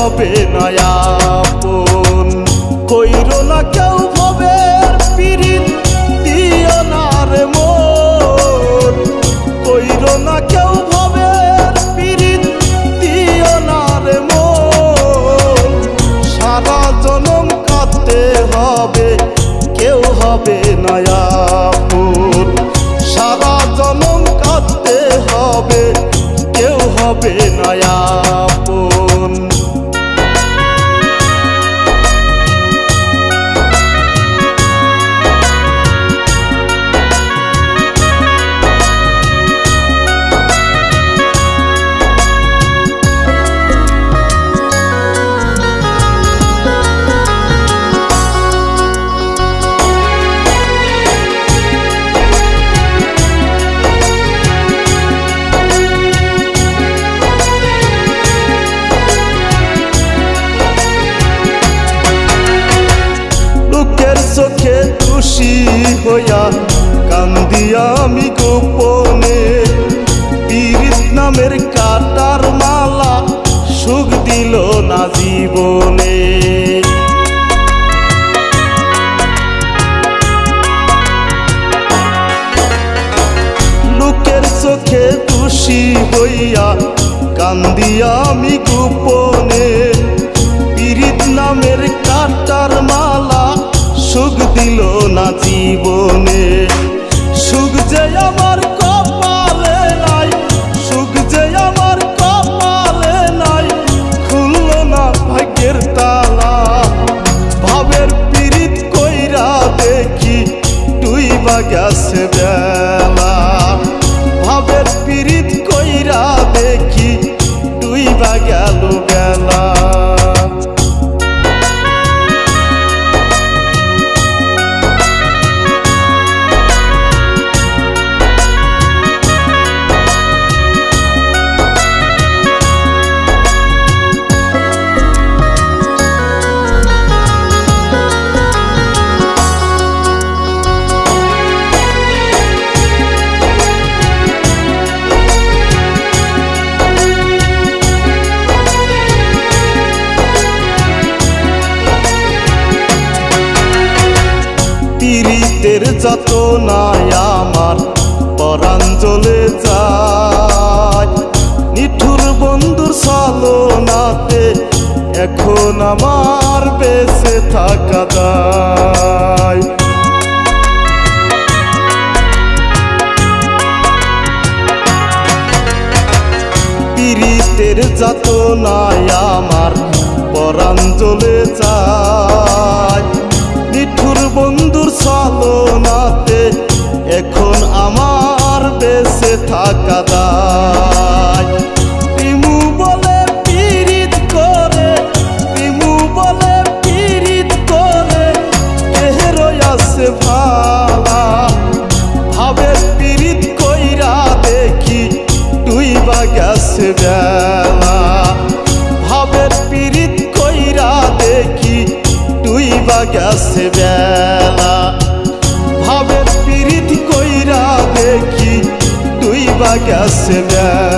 হবে নয়াপন কইর না কেউ ভবের পিরিত, দিও না রে মন। কইর না কেউ ভবের পিরিত, দিও না রে মন। সারা জনম কাটতে হবে, কেউ হবে নয়াপন সারা জনম কাটতে হবে, কেউ হবে নয়াপন খুশি হইয়া কান্দি আমি গোপনে। পীরিত নামের কাটার মালা সুখ দিল না জীবনে। লোকের চোখে খুশি হইয়া কান্দি আমি গোপনে। পীরিত নামের কাটার দিল না জীবনে। সুখ যে আমার কপালে নাই, সুখ যে আমার কপালে নাই, খুলল না ভাগ্যের তালা। ভাবের পীরিত কইরা দেখি, তুই বা গেছে বেলা। ভাবের পীরিত কইরা দেখি, তুই বা গেল পীড়িতের যত নাই আমার পরাণ যায়। নিঠুর বন্ধুর সালনাতে এখন আমার বেঁচে থাকা যায়। পীড়িতের যত নাই আমার পরাণ যায়। নিঠুর বন্ধুর সালনাতে এখন আমার বেঁচে থাকা দায়। তিমু বলে পীড়িত করে, তিমু বলে পীড়িত করে দেহেরই আছে ভালা। ভাবের পীড়িত কইরা দেখি তুই বা গেছে বেলা। ভাবের পীড়িত কইরা দেখি তুই বা গেছে বেলা। ভাবের পীড়িত